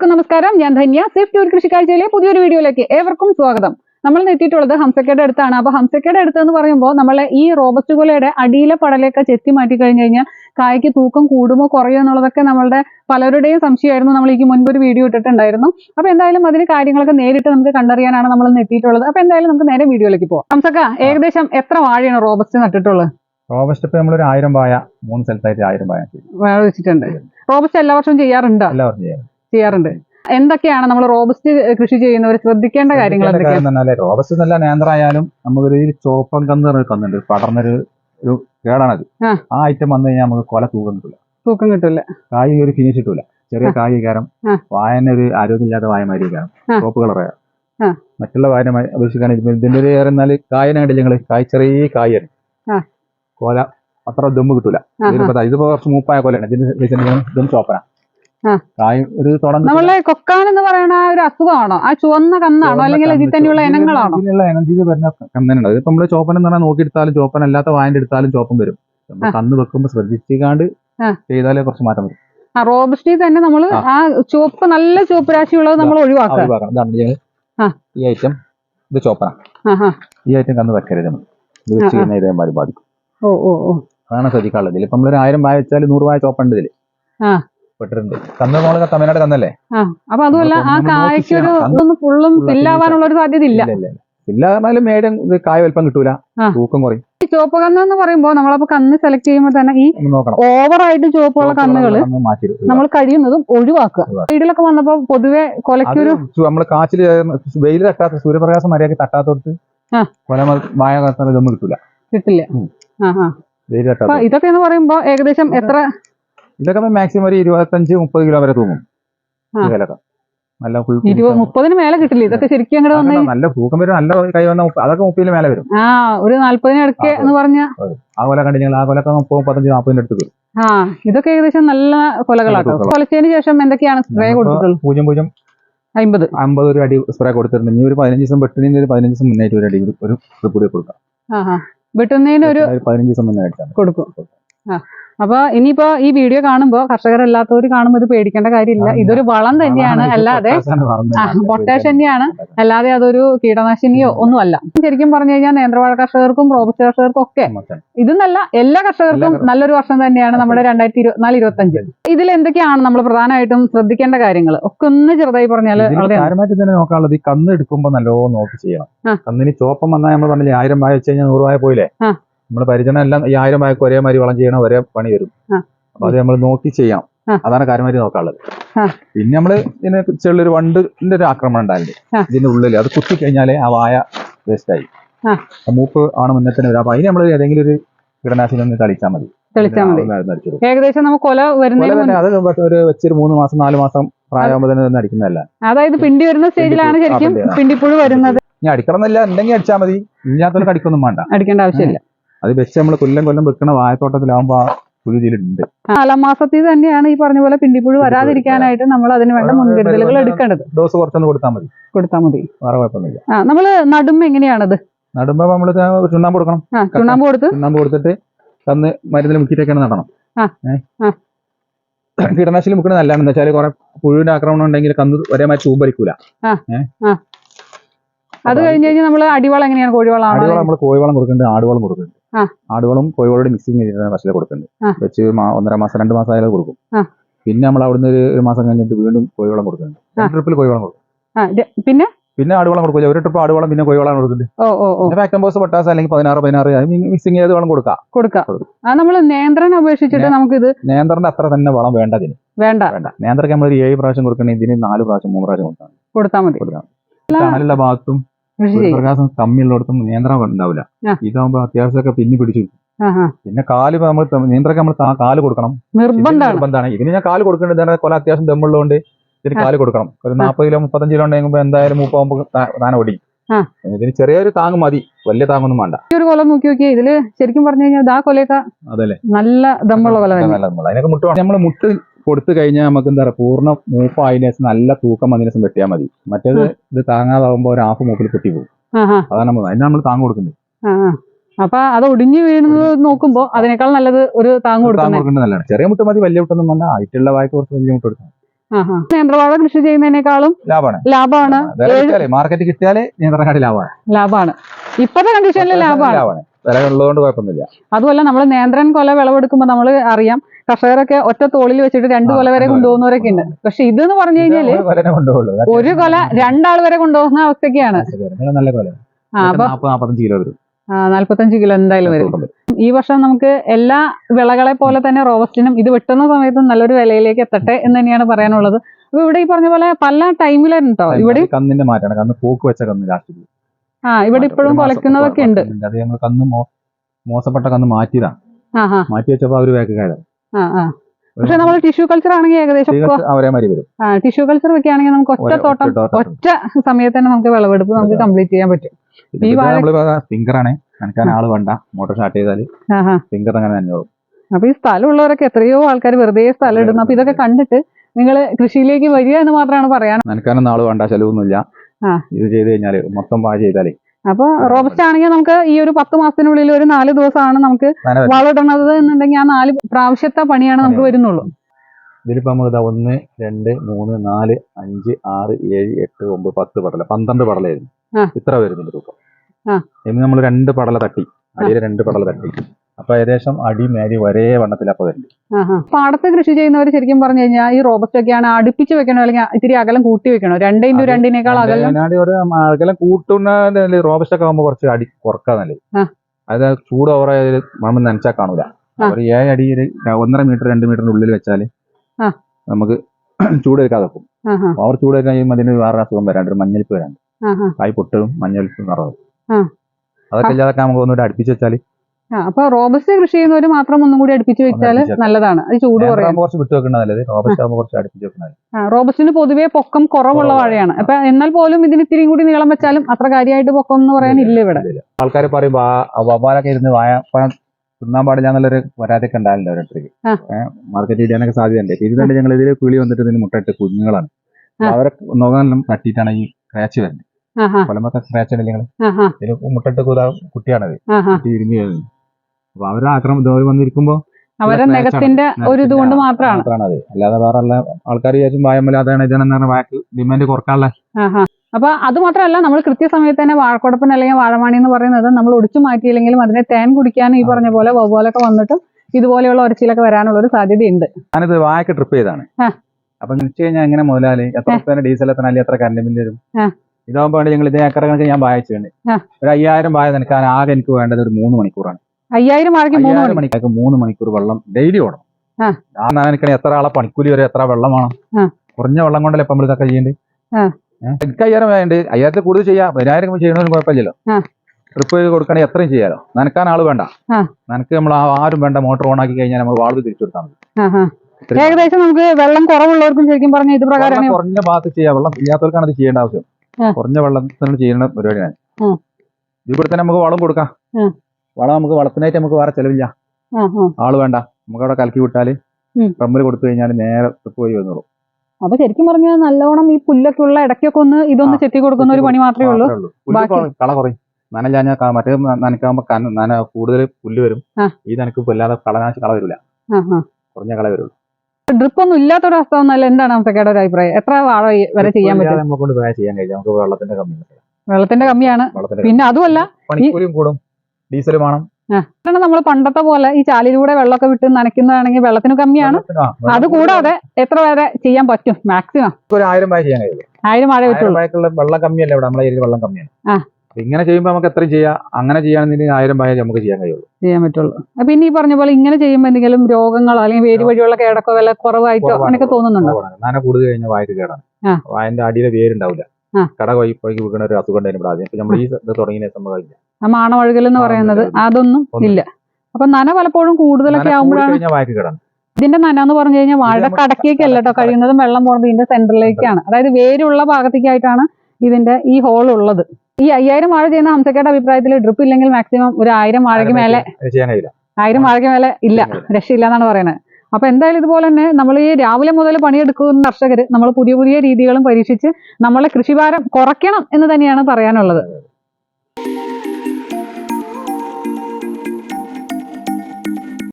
എല്ലാവർക്കും നമസ്കാരം. ഞാൻ ധന്യ. സേഫ് ടൂർ കൃഷിക്കാഴ്ചയിലെ പുതിയൊരു വീഡിയോയിലേക്ക് ഏവർക്കും സ്വാഗതം. നമ്മൾ എത്തിയിട്ടുള്ളത് ഹംസക്കയുടെ അടുത്താണ്. അപ്പൊ ഹംസക്കയുടെ അടുത്ത് എന്ന് പറയുമ്പോൾ നമ്മളെ ഈ റോബസ്റ്റ് കൊലയുടെ അടിയിലെ പടലൊക്കെ ചെത്തി മാറ്റി കഴിഞ്ഞു കഴിഞ്ഞാൽ കായ്ക്ക് തൂക്കം കൂടുമോ കുറയോ എന്നുള്ളതൊക്കെ നമ്മളുടെ പലരുടെയും സംശയമായിരുന്നു. നമ്മൾ ഈ മുൻപ് ഒരു വീഡിയോ ഇട്ടിട്ടുണ്ടായിരുന്നു. അപ്പൊ എന്തായാലും അതിന് കാര്യങ്ങളൊക്കെ നേരിട്ട് നമുക്ക് കണ്ടറിയാനാണ് നമ്മൾ നെത്തിയിട്ടുള്ളത് എത്തിയിട്ടുള്ളത്. അപ്പൊ എന്തായാലും നമുക്ക് നേരെ വീഡിയോയിലേക്ക് പോവാം. ഹംസക്ക ഏകദേശം എത്ര വാഴയാണ് റോബസ്റ്റ് നട്ടിട്ടുള്ളത്? റോബസ്റ്റ് ഇപ്പൊ നമ്മളൊരു ആയിരം പായ മൂന്ന് സ്ഥലത്തായിട്ട് ആയിരം പായ വാഴ വെച്ചിട്ടുണ്ട്. റോബസ്റ്റ് എല്ലാ വർഷവും ചെയ്യാറുണ്ടോ? എല്ലാ വർഷവും ചെയ്യാറുണ്ട്. എന്തൊക്കെയാണ് നമ്മൾ റോബസ്റ്റ് കൃഷി ചെയ്യുന്നവർ ശ്രദ്ധിക്കേണ്ട കാര്യങ്ങൾ എന്തൊക്കെയാണ് റോബസ്റ്റ് നല്ല നേന്ത്രായാലും നമുക്കൊരു ചോപ്പം കന്ന് കന്നുണ്ട് പടർന്നൊരു ഒരു കേടാണത് ആ. ഐറ്റം വന്നു കഴിഞ്ഞാൽ നമുക്ക് കൊല തൂക്കം കിട്ടില്ല തൂക്കം കിട്ടില്ല കായ് ഒരു ഫിനിഷ് കിട്ടൂല. ചെറിയ കായ് കാരം വായന ഒരു ആരോഗ്യമില്ലാത്ത വായമാരി കാരണം ചോപ്പ് കളറായ മറ്റുള്ള വായന അപേക്ഷിക്കാൻ ഇതിന്റെ ഒരു ഏറെ എന്നാൽ കായന കണ്ടില്ല നിങ്ങൾ? കായ് ചെറിയ കായാണ്. കൊല അത്ര ദമ്മ് കിട്ടൂല. ഇതിപ്പോ കുറച്ച് മൂപ്പായ കൊലയാണ്. ഇതിന് ദം ഇതും ചോപ്പന ആ. കായ് ഒരു നമ്മളെ കൊക്കാൻ എന്ന് പറയുന്ന ആ ഒരു അസുഖമാണോ? ആ ചുവന്ന കന്നാണോ? അല്ലെങ്കിൽ ഇതിൽ തന്നെയുള്ള ഇനങ്ങളാണോ? ഇതിലുള്ള ഇനം ചെയ്ത് വരുന്ന കന്നനുണ്ട്. അതിപ്പോ നമ്മൾ ചോപ്പൻ എന്ന് പറഞ്ഞാൽ നോക്കിയെടുത്താലും ചോപ്പൻ അല്ലാത്ത വായന്റെ എടുത്താലും ചോപ്പൻ വരും. കന്ന് വെക്കുമ്പോ ശ്രദ്ധിച്ചാണ്ട് ചെയ്താലേ കുറച്ച് മാറ്റം വരും. ആ റോബസ്റ്റി തന്നെ നമ്മൾ ആ. ചുവപ്പ് നല്ല ചുവപ്പ് രാശിയുള്ളത് നമ്മൾ ഒഴിവാക്കണം. ഈ ഐറ്റം. ഇത് ചോപ്പന. ആഹാ. ഈ ഐറ്റം കന്ന് വെക്കരുത് ഇത് വെച്ച്. കഴിഞ്ഞാൽ ഇതേമാതിരി ബാധിക്കും. ഓ ഓ ഓ. അതാണ് ശ്രദ്ധിക്കാനുള്ളത്. ഇതിൽ ഇപ്പൊ നമ്മളൊരു ആയിരം വായ വെച്ചാൽ നൂറ് വായ ചോപ്പുണ്ട് ഇതിൽ. ആ. പെട്ടിട്ടുണ്ട്. കന്ന് മോൾ തമിഴ്നാട് കന്നല്ലേ അപ്പൊ അതുമല്ല ആ കായ്ക്ക് ഒരു. ഇതൊന്ന് ഫുള്ളും ഫില്ലാവാനുള്ള ഒരു സാധ്യത ഇല്ല. പറഞ്ഞാലും മേടം കായ വലിപ്പം കിട്ടൂല. തൂക്കം കുറയും. ചുവപ്പ് കന്ന് എന്ന് പറയുമ്പോൾ നമ്മളപ്പോ കന്ന് സെലക്ട് ചെയ്യുമ്പോൾ തന്നെ ഈ ഓവറായിട്ട് ചുവപ്പുള്ള കന്നുകൾ നമ്മൾ കഴിയുന്നതും ഒഴിവാക്കുക. വീട്ടിലൊക്കെ വന്നപ്പോ പൊതുവെ കൊലക്കൊരു നമ്മൾ കാച്ചിൽ വെയിൽ തട്ടാത്ത സൂര്യപ്രകാശം മര്യാദയ്ക്ക് തട്ടാത്തോടത്ത് കൊല മായ കത്തുന്ന ഇതൊന്നും കിട്ടൂല. കിട്ടില്ല. ഇതൊക്കെ എന്ന് പറയുമ്പോ ഏകദേശം എത്ര ഇതൊക്കെ മാക്സിമം ഒരു ഇരുപത്തഞ്ച് മുപ്പത് കിലോ വരെ തൂങ്ങും. നല്ല ഇരുപത്. മുപ്പതിന് മേലെ കിട്ടില്ല? ഇതൊക്കെ ശരിക്കും അങ്ങോട്ട് വന്നാൽ നല്ല തൂക്കം വരും. നല്ല കൈ വന്ന അതൊക്കെ മുപ്പതിന് മേലെ വരും. ആ ഒരു നാല്പതിന് അടുക്ക് ആ, എന്ന് പറഞ്ഞ? ആ കൊല കണ്ടില്ലെങ്കിൽ ആ കൊലൊക്കെ മുപ്പത് മുപ്പത്തഞ്ച് നാൽപ്പതിന്റെ അടുത്ത് വരും. ആ ഇതൊക്കെ ഏകദേശം നല്ല കൊലകളാട്ടോ. കൊലകളാ. കൊലച്ചതിന് ശേഷം എന്തൊക്കെയാണ് സ്പ്രേ കൊടുത്തിട്ടുള്ളത്? പൂജ്യം പൂജ്യം അമ്പത് അമ്പത് ഒരു അടി സ്പ്രേ കൊടുത്തിട്ടുണ്ട്. ഇനി ഒരു പതിനഞ്ച് ദിവസം വെട്ടുന്നതിന് ഒരു പതിനഞ്ച് ദിവസം മുന്നായിട്ട് ഒരു അടി ഒരു ട്രിപ്പ് കൂടി കൊടുക്കാം. വെട്ടുന്നതിന് ഒരു പതിനഞ്ച് ദിവസം കൊടുക്കും. ആ. അപ്പൊ ഇനിയിപ്പോ ഈ വീഡിയോ കാണുമ്പോ കർഷകരല്ലാത്തവർ കാണുമ്പോൾ ഇത് പേടിക്കേണ്ട കാര്യമില്ല. ഇതൊരു വളം തന്നെയാണ്. അല്ലാതെ പൊട്ടാഷ് തന്നെയാണ്. അല്ലാതെ അതൊരു കീടനാശിനിയോ ഒന്നുമല്ല. ശരിക്കും പറഞ്ഞു കഴിഞ്ഞാൽ നേന്ത്രവാഴ കർഷകർക്കും റോബസ്റ്റ് കർഷകർക്കും ഒക്കെ ഇതെന്നല്ല എല്ലാ കർഷകർക്കും നല്ലൊരു വർഷം തന്നെയാണ് നമ്മുടെ രണ്ടായിരത്തി ഇരുപത്തിനാല് ഇരുപത്തി അഞ്ച് ഇതിൽ എന്തൊക്കെയാണ് നമ്മൾ പ്രധാനമായിട്ടും ശ്രദ്ധിക്കേണ്ട കാര്യങ്ങൾ? ഒക്കെ ഒന്ന് ചെറുതായി പറഞ്ഞാൽ തന്നെ നോക്കാനുള്ളത് ഈ കന്ന് എടുക്കുമ്പോ നല്ലോണം നോക്കി ചെയ്യണം. കന്നിന് ചോപ്പം വന്നാൽ നമ്മൾ പറഞ്ഞില്ലേ ആയിരം വായ വെച്ച് കഴിഞ്ഞാൽ നൂറ് വായ പോയില്ലേ. നമ്മൾ പരിചരണം എല്ലാം ഈ ആയിരം വായക്ക് ഒരേ മാതിരി വളം ചെയ്യണം ഒരേ പണി വരും. അപ്പൊ അത് നമ്മൾ നോക്കി ചെയ്യാം. അതാണ് കാര്യമായിട്ട് നോക്കാനുള്ളത്. പിന്നെ നമ്മൾ ഇതിനെ ചെറിയൊരു വണ്ടിന്റെ ഒരു ആക്രമണം ഉണ്ടായിരുന്നു ഇതിന്റെ ഉള്ളിൽ അത് കുത്തി കഴിഞ്ഞാലേ ആ വായ വേസ്റ്റ് ആയി. മൂപ്പ് ആണ് മുന്നേ തന്നെ വരാം. അപ്പൊ അതിന് നമ്മൾ ഏതെങ്കിലും ഒരു കീടനാശിനി ഒന്ന് തളിച്ചാൽ മതി. ഏകദേശം നമുക്ക് കൊല അത് ഒരു വെച്ചൊരു മൂന്ന് മാസം നാല് മാസം പ്രായമാകുമ്പോൾ തന്നെ അടിക്കുന്നതല്ല. അതായത് പിണ്ടി വരുന്ന സ്റ്റേജിലാണ് ശരിക്കും. പിണ്ടിപ്പുഴു. വരുന്നത്. ഇനി അടിക്കണമെന്നില്ല ഉണ്ടെങ്കിൽ അടിച്ചാൽ മതി. ഇല്ലാത്തവർക്ക് അടിക്കൊന്നും വേണ്ട. അടിക്കേണ്ട ആവശ്യമില്ല. അത് വെച്ച് നമ്മൾ കൊല്ലം കൊല്ലം വെക്കണ വായത്തോട്ടത്തിലാവുമ്പോ ആ പുഴു ഇതിലുണ്ട് നാലാം മാസത്തിൽ തന്നെയാണ് ഈ പറഞ്ഞ പോലെ പിണ്ടിപ്പുഴു വരാതിരിക്കാനായിട്ട് നമ്മൾ അതിന് വേണ്ട മുൻകരുതലുകൾ എടുക്കേണ്ടത് ഡോസ് കുറച്ചൊന്ന് കൊടുത്താൽ മതി. കൊടുത്താൽ മതി. വേറെ കുഴപ്പമൊന്നുമില്ല. ആ നമ്മൾ നടുമ്പോ എങ്ങനെയാണത്? നടുമ്പോ നമ്മൾ ചുണ്ണാമ്പ് കൊടുക്കണം. ചുണ്ണാമ്പ് കൊടുത്ത്? ചുണ്ണാമ്പ് കൊടുത്തിട്ട് തന്ന് മരുന്നിൽ മുക്കിയിട്ടൊക്കെയാണ് നടണം. കീടനാശിനി മുക്കണ നല്ലതാണ്. എന്താ വെച്ചാൽ കുറെ പുഴുവിന്റെ ആക്രമണം ഉണ്ടെങ്കിൽ കന്ന് ഒരേമാതിരി ചൂമ്പരിക്കൂല അത് കഴിഞ്ഞ് കഴിഞ്ഞാൽ നമ്മൾ അടിവളം എങ്ങനെയാണ്? കോഴിവളം നമ്മൾ കോഴിവളം കൊടുക്കുന്നുണ്ട് ആടുവളം കൊടുക്കുന്നുണ്ട്. ആ. ആടുവളം കോഴിവളോട് മിക്സിങ് ചെയ്തിട്ടാണ് പശുവിനെ കൊടുക്കുന്നുണ്ട്. വെച്ച് ഒന്നര മാസം രണ്ട് മാസം ആയാലും കൊടുക്കും. പിന്നെ നമ്മൾ അവിടുന്ന് ഒരു മാസം കഴിഞ്ഞിട്ട് വീണ്ടും കോഴിവളം കൊടുക്കുന്നുണ്ട് ട്രിപ്പിൽ കോഴിവളം കൊടുക്കും. പിന്നെ? പിന്നെ ആടുവളം കൊടുക്കില്ല ഒരു ട്രിപ്പ് ആടുവളം പിന്നെ കോഴിവളം പിന്നെ ഫാക്ടംബോസ് പൊട്ടാസ് അല്ലെങ്കിൽ പതിനാറ് പതിനാറ് മിക്സിങ് ചെയ്ത് വളം കൊടുക്കാം. കൊടുക്കാം. നമ്മൾ നിയന്ത്രണം അപേക്ഷിച്ചിട്ട് നമുക്ക് ഇത് നേന്ത്രന്റെ അത്ര തന്നെ വളം വേണ്ട ഇതിന്. വേണ്ട. വേണ്ട. നേന്ത്രക്ക് നമ്മൾ ഒരു ഏഴ് പ്രാവശ്യം കൊടുക്കണേ ഇതിന് നാല് പ്രാവശ്യം മൂന്ന് പ്രാവശ്യം കൊടുക്കണം കൊടുത്താൽ മതി. കനലുള്ള ഭാഗത്തും പ്രകാശം തമ്മിലുള്ളടത്തും നിയന്ത്രണം ഉണ്ടാവില്ല. ഇതാകുമ്പോ അത്യാവശ്യമൊക്കെ പിന്നി പിടിച്ചു പിന്നെ കാൽ നമ്മൾ നിയന്ത്രണം നമ്മൾ കാൽ കൊടുക്കണം. നിർബന്ധമാണ് ഇതിന് ഞാൻ കാൽ കൊടുക്കേണ്ടത് കൊല അത്യാവശ്യം ദമ്മുള്ളതുകൊണ്ട് ഇതിന് കാൽ കൊടുക്കണം. ഒരു നാൽപ്പത് കിലോ മുപ്പത്തഞ്ച് കിലോ ഉണ്ടെങ്കിൽ എന്തായാലും മൂപ്പാകുമ്പോൾ താൻ ഓടി. ഇതിന് ചെറിയൊരു താങ് മതി. വലിയ താങ്ങൊന്നും വേണ്ട. ഈ ഒരു കൊല നോക്കി നോക്കിയാൽ ഇതിൽ ശരിക്കും പറഞ്ഞു കഴിഞ്ഞാൽ ആ കൊലയൊക്കെ നല്ല ദമ്മുള്ള കൊല നല്ല അതിനൊക്കെ മുട്ട് നമ്മൾ മുട്ട് കൊടുത്തു കഴിഞ്ഞാൽ നമുക്ക് എന്താ പറയുക പൂർണ മൂപ്പായതിനു ശേഷം നല്ല തൂക്കം അതിന് ശേഷം വെട്ടിയാൽ മതി. മറ്റേത് ഇത് താങ്ങാതാവുമ്പോൾ ഒരു ഹാഫ് മൂപ്പിൽ പൊട്ടി പോകും. അതാണ് നമ്മൾ അതിന് നമ്മൾ താങ്ങ് കൊടുക്കുന്നത്. അപ്പൊ അത് ഒടിഞ്ഞു വീഴുന്നത് നോക്കുമ്പോ അതിനേക്കാൾ നല്ലത് ഒരു താങ്ങ് കൊടുക്കുന്നത്. നല്ലതാണ്. ചെറിയ മുട്ട മതി വലിയ മുട്ടൊന്നും വേണ്ട. ആയിട്ടുള്ള വായ്പ കുറച്ച് വലിയ മുട്ട കൊടുക്കണം ആഹാ. നേന്ത്രവാഴ കൃഷി ചെയ്യുന്നതിനേക്കാളും ലാഭമാണ്. ലാഭമാണ്. മാർക്കറ്റ് കിട്ടിയാലേ നിയന്ത്രണക്കാട്ടി ലാഭമാണ്. ലാഭമാണ്. ഇപ്പോഴത്തെ കണ്ടീഷനിൽ ലാഭമാണ്. വില ഉള്ളതുകൊണ്ട് കുഴപ്പമൊന്നുമില്ല. അതുമല്ല നമ്മൾ നേന്ത്രൻ കൊല വിളവെടുക്കുമ്പോൾ നമ്മൾ അറിയാം കർഷകരൊക്കെ ഒറ്റ തോളിൽ വെച്ചിട്ട് രണ്ടു കൊല വരെ കൊണ്ടുപോകുന്നവരൊക്കെ ഉണ്ട് പക്ഷെ ഇതെന്ന് പറഞ്ഞു കഴിഞ്ഞാൽ ഒരു കൊല രണ്ടാൾ വരെ കൊണ്ടുപോകുന്ന ഇത് ആ, നാല്പത്തഞ്ച് കിലോ എന്തായാലും വരും. ഈ വർഷം നമുക്ക് എല്ലാ വിളകളെ പോലെ തന്നെ റോബസ്റ്റിനും ഇത് വെട്ടുന്ന സമയത്ത് നല്ലൊരു വിലയിലേക്ക് എത്തട്ടെ എന്ന് തന്നെയാണ് പറയാനുള്ളത്. അപ്പൊ ഇവിടെ ഈ പറഞ്ഞ പോലെ പല ടൈമിലാണ് കേട്ടോ ഇവിടെ കന്നിന്റെ മാറ്റാണ് കന്ന് പൂക്ക് വെച്ച കന്ന് ലാസ്റ്റ് ആ ഇവിടെ ഇപ്പോഴും കൊലക്കുന്നതൊക്കെ ഉണ്ട്. അത് നമ്മൾ കന്ന് മോശപ്പെട്ട കന്ന് മാറ്റിയതാണ്. മാറ്റി വെച്ചപ്പോ അവർ വേക്ക് കയറാം ആ ആ. പക്ഷെ നമ്മൾ ടിഷ്യൂ കൾച്ചർ ആണെങ്കിൽ ഏകദേശം ആ ടിഷ്യൂ കൾച്ചർ ഒക്കെ ആണെങ്കിൽ നമുക്ക് ഒറ്റ തോട്ടം ഒറ്റ. സമയത്ത് തന്നെ നമുക്ക് വിളവെടുപ്പ് നമുക്ക് കംപ്ലീറ്റ് ചെയ്യാൻ പറ്റും. ഈ വാഴ- നമ്മൾ സ്പിങ്കറാണ് നനക്കാൻ ആൾ വേണ്ട. മോട്ടോർ സ്റ്റാർട്ട് ചെയ്താൽ സ്പിങ്കർ അങ്ങനെ നനഞ്ഞോളും അപ്പൊ ഈ സ്ഥലമുള്ളവരൊക്കെ എത്രയോ ആൾക്കാർ വെറുതെ സ്ഥലം ഇടുന്നു. അപ്പൊ ഇതൊക്കെ കണ്ടിട്ട് നിങ്ങൾ കൃഷിയിലേക്ക് വരിക എന്ന് മാത്രമാണ് പറയാൻ നനക്കാനൊന്നും ആൾ വേണ്ട ചെലവൊന്നുമില്ല ആ. ഇത് ചെയ്ത് കഴിഞ്ഞാൽ മൊത്തം പാ ചെയ്താലേ അപ്പൊ റോബസ്റ്റ് ആണെങ്കിൽ നമുക്ക് ഈ ഒരു പത്ത് മാസത്തിനുള്ളിൽ ഒരു നാല് ദിവസമാണ് നമുക്ക് വളമിടണത് എന്നുണ്ടെങ്കിൽ ആ നാല് പ്രാവശ്യത്തെ പണിയാണ് നമുക്ക് വരുന്നുള്ളൂ. ഇതിലിപ്പോ നമുക്ക് ഇതാ ഒന്ന് രണ്ട് മൂന്ന് നാല് അഞ്ച് ആറ് ഏഴ് എട്ട് ഒമ്പത് പത്ത് പടല. പന്ത്രണ്ട് പടലായിരുന്നു. ഇത്ര വരുന്നുണ്ട് തൂക്കം. നമ്മൾ രണ്ട് പടല തട്ടി. അടിയിൽ രണ്ട് പടല തട്ടി. അപ്പൊ ഏകദേശം അടി മേരി ഒരേ വണ്ണത്തിലപ്പോ വരുന്നുണ്ട് ആഹാ. പാടത്ത് കൃഷി ചെയ്യുന്നവർ ശരിക്കും പറഞ്ഞു കഴിഞ്ഞാൽ ഈ റോബസ്റ്റ് ഒക്കെയാണ് അടുപ്പിച്ച് വെക്കണോ അല്ലെങ്കിൽ ഇത്തിരി അകലം കൂട്ടി വെക്കണോ? രണ്ട് ഇന്റു രണ്ടിനേക്കാൾ അകലം? ഒരു അകലം കൂട്ടുന്ന റോബസ്റ്റ് ഒക്കെ ആകുമ്പോൾ കുറച്ച് അടി കുറക്കാന്നല്ലേ നല്ലത്. അത് ചൂട് ഓവർ നമ്മൾ നനച്ചാൽ കാണൂല. ഒരു ഏഴ് അടി ഒരു ഒന്നര മീറ്റർ രണ്ട് മീറ്ററിന്റെ ഉള്ളിൽ വെച്ചാൽ നമുക്ക് ചൂട് എടുക്കാതെ വെക്കും. ഓവർ ചൂട് എടുക്കാൻ കഴിയുമ്പോൾ അതിന് വേറെ അസുഖം വരാണ്ട് ഒരു മഞ്ഞളിപ്പ് വരാണ്ട്. കായ് പൊട്ടും മഞ്ഞളിപ്പും നിറവും. അതൊക്കെ ഇല്ലാതൊക്കെ നമുക്ക് ഒന്നുകൂടെ അടുപ്പിച്ച് വെച്ചാൽ ആ അപ്പൊ റോബസ്റ്റ് കൃഷി ചെയ്യുന്നവര് മാത്രം ഒന്നും കൂടി അടുപ്പിച്ച് വെച്ചാൽ നല്ലതാണ്. അത് ചൂട് കുറയും. റോബസ്റ്റിന് പൊതുവേ പൊക്കം കുറവുള്ള. വാഴയാണ്. അപ്പൊ എന്നാൽ പോലും ഇതിന് ഇത്തിരി കൂടി നീളം വെച്ചാലും അത്ര കാര്യമായിട്ട് പൊക്കം എന്ന് പറയാനില്ല ഇവിടെ. ആൾക്കാർ പറയും വവ്വാലൊക്കെ ഇരുന്ന് വായ പഴം തിന്നാൻ പാടില്ല എന്നുള്ളൊരു പരാതിയൊക്കെ ഉണ്ടാവില്ല ഓരോരുത്തർക്ക്. മാർക്കറ്റ് ഇടാനൊക്കെ സാധ്യതയുണ്ട്. ഇത് ഞങ്ങൾ ഇതിൽ കിളി വന്നിട്ട് ഇതിന് മുട്ടയിട്ട് കുഞ്ഞുങ്ങളാണ്. അവരെ നോക്കാനെല്ലാം തട്ടിയിട്ടാണ് ഈ ക്രാച്ച് വരുന്നത്. ആഹാ കൊലമത്തെ ക്രാച്ച് ഉണ്ടല്ലേ നിങ്ങൾ മുട്ടയിട്ട് കുതാ കുട്ടിയാണത്. കുട്ടി ഇരിഞ്ഞു വരുന്നത് അപ്പൊ അവരെ ആക്രമം ഇതുവരെ വന്നിരിക്കുമ്പോ അവരെ ഒരു ഇത് കൊണ്ട് മാത്രമാണ്. അത്. അല്ലാതെ വേറെ ആൾക്കാർ വിചാരിച്ചും വായമ്മല അതാണ് ഇതാണെന്ന് പറഞ്ഞ വാക്ക് ഡിമാൻഡ് കുറക്കാനുള്ള. അപ്പൊ അത് മാത്രമല്ല നമ്മൾ കൃത്യസമയത്ത് തന്നെ വാഴക്കുടപ്പൻ അല്ലെങ്കിൽ വാഴമാണി എന്ന് പറയുന്നത് നമ്മൾ ഒടിച്ചു മാറ്റിയില്ലെങ്കിലും അതിനെ തേൻ കുടിക്കാനും ഈ പറഞ്ഞ പോലെ വവ്വാലൊക്കെ വന്നിട്ട് ഇതുപോലെയുള്ള ഒരച്ചിലൊക്കെ വരാനുള്ള ഒരു സാധ്യതയുണ്ട്. ഞാനിത് വായക്ക് ട്രിപ്പ് ചെയ്താണ്. അപ്പൊ വെച്ച് കഴിഞ്ഞാൽ എങ്ങനെ മുതലാളി എത്ര റുപ്യേന്റെ ഡീസൽ എത്ര അല്ലെങ്കിൽ എത്ര കറണ്ട് ബില്ല് വരും? ഇതാകുമ്പോൾ ഞങ്ങൾ ഇതേ ഏക്കർ കണക്ക് ഞാൻ വായിച്ചു ഒരു അയ്യായിരം വായ നിനക്കാൻ ആകെ എനിക്ക് വേണ്ടത് ഒരു മൂന്ന് മണിക്കൂറാണ്. അയ്യായിരം വാഴയ്ക്ക് മൂന്ന് അയ്യായിരം മണി. മണിക്കൂർ മൂന്ന് മണിക്കൂർ വെള്ളം ഡെയിലി ഓടണം. ആ. ആ നനക്കണേ എത്ര ആളെ പണിക്കൂലി വരെ എത്ര വെള്ളമാണ്? വേണം ആ. കുറഞ്ഞ വെള്ളം കൊണ്ടല്ലേ ഇപ്പം നമ്മൾ ഇതൊക്കെ ചെയ്യേണ്ടത് ആ. എനിക്ക് അയ്യായിരം വേണ്ട. അയ്യായിരത്തിൽ കൂടുതൽ ചെയ്യാം. പതിനായിരം ചെയ്യണമെന്ന് കുഴപ്പമില്ലല്ലോ. ആ. ട്രിപ്പ് ചെയ്ത് കൊടുക്കണേ എത്രയും ചെയ്യാലോ. നനക്കാൻ ആൾ വേണ്ട. ആ. നനക്ക് നമ്മൾ ആരും വേണ്ട മോട്ടോർ ഓൺ ആക്കി കഴിഞ്ഞാൽ നമ്മൾ വാൾവ് തിരിച്ചു കൊടുത്താൽ മതി. ആഹാ ഇത്രയും ഏകദേശം നമുക്ക് വെള്ളം കുറവുള്ളവർക്കും ശരിക്കും പറഞ്ഞ ഇത് പ്രകാരമാണ് കുറഞ്ഞ ഭാഗത്ത് ചെയ്യാം. വെള്ളം ഇല്ലാത്തവർക്കാണ് അത് ചെയ്യേണ്ട ആവശ്യം. ആ. കുറഞ്ഞ വെള്ളത്തിന് ചെയ്യുന്ന പരിപാടിയാണ്. ഇവിടെ തന്നെ നമുക്ക് വളം കൊടുക്കാം. വളം നമുക്ക് വളത്തിനായിട്ട് നമുക്ക് വേറെ ചെലവില്ല. ആൾ വേണ്ട. നമുക്ക് അവിടെ കലക്കി വിട്ടാൽ റമ്മിൽ കൊടുത്തു കഴിഞ്ഞാൽ നേരെ പോയി വന്നോളൂ. അപ്പൊ ശരിക്കും പറഞ്ഞാൽ നല്ലോണം ഈ പുല്ലൊക്കെ ഉള്ള ഇടയ്ക്കൊക്കെ ഒന്ന് ഇതൊന്ന് ചെത്തി കൊടുക്കുന്ന ഒരു പണി മാത്രമേ ഉള്ളൂ. കള കുറയും. നനഞ്ഞാൽ മറ്റേ നനക്കാകുമ്പോ നന കൂടുതൽ പുല്ല് വരും. ഈ നനക്ക് പുല്ലാതെ കളനാശ് കള വരില്ല കുറഞ്ഞ കള വരുള്ളൂ. ഡ്രിപ്പ് ഒന്നും ഇല്ലാത്ത ഒരു അവസ്ഥ ഒന്നല്ല എന്താണ് നമുക്കൊക്കെ ഒരു അഭിപ്രായം? എത്ര വാഴ വരെ ചെയ്യാൻ പറ്റും? വെള്ളത്തിന്റെ കമ്മി വെള്ളത്തിന്റെ കമ്മിയാണ്. പിന്നെ അതുമല്ല കൂടും. ഡീസൽ വേണം. നമ്മൾ പണ്ടത്തെ പോലെ ഈ ചാലിലൂടെ വെള്ളമൊക്കെ വിട്ട് നനയ്ക്കുന്നതാണെങ്കിൽ വെള്ളത്തിന് കമ്മിയാണ്. അത് കൂടാതെ എത്ര വരെ ചെയ്യാൻ പറ്റും? മാക്സിമം ഒരു ആയിരം മഴ ചെയ്യാൻ കഴിയും. ആയിരം മഴ പറ്റുള്ളൂ. വെള്ളം കമ്മിയല്ല ഇവിടെ. നമ്മളെ ഏരിയയിൽ വെള്ളം കമ്മിയാണ്. ഇങ്ങനെ ചെയ്യുമ്പോൾ നമുക്ക് എത്ര ചെയ്യാം. അങ്ങനെ ചെയ്യാണെന്നുണ്ടെങ്കിൽ ആയിരം പായ നമുക്ക് ചെയ്യാൻ കഴിയുള്ളൂ. ചെയ്യാൻ പറ്റുള്ളൂ. അപ്പൊ പിന്നെ ഈ പറഞ്ഞ പോലെ ഇങ്ങനെ ചെയ്യുമ്പോൾ എന്തെങ്കിലും രോഗങ്ങളോ അല്ലെങ്കിൽ വേര് വഴിയുള്ള കേടക്കോ വില കുറവായിട്ടോ അങ്ങനെയൊക്കെ തോന്നുന്നുണ്ടോ. നന കൂടുതൽ കഴിഞ്ഞാൽ വായക്ക് കേടാണ്. വായന്റെ അടിയിലെ വേരുണ്ടാവില്ല. കട വഴി പോയി വീണ ഒരു അസുഖം ഉണ്ടായിരുന്നു ഇവിടെ ആദ്യം. നമ്മൾ ഈ ഇത് തുടങ്ങിയ സംഭവമില്ല ആ മാണവഴുകൽ എന്ന് പറയുന്നത് അതൊന്നും ഇല്ല. അപ്പൊ നന പലപ്പോഴും കൂടുതലൊക്കെ ആകുമ്പോഴാണ് ഇതിന്റെ നന എന്ന് പറഞ്ഞു കഴിഞ്ഞാൽ വാഴ കടക്കേക്കല്ല കേട്ടോ കഴിയുന്നതും വെള്ളം പോകുന്നത് ഇതിന്റെ സെന്ററിലേക്കാണ്. അതായത് വേരുള്ള ഭാഗത്തേക്കായിട്ടാണ് ഇതിന്റെ ഈ ഹോൾ ഉള്ളത്. ഈ അയ്യായിരം വാഴ ചെയ്യുന്ന ഹംസക്കയുടെ അഭിപ്രായത്തിൽ ഡ്രിപ്പ് ഇല്ലെങ്കിൽ മാക്സിമം ഒരു ആയിരം വാഴയ്ക്ക് മേലെ ആയിരം വാഴയ്ക്ക് മേലെ ഇല്ല. രക്ഷയില്ല എന്നാണ് പറയുന്നത്. അപ്പൊ എന്തായാലും ഇതുപോലെ തന്നെ നമ്മൾ ഈ രാവിലെ മുതൽ പണിയെടുക്കുന്ന കർഷകർ നമ്മൾ പുതിയ പുതിയ രീതികളും പരീക്ഷിച്ച് നമ്മളെ കൃഷിഭാരം കുറയ്ക്കണം എന്ന് തന്നെയാണ് പറയാനുള്ളത്.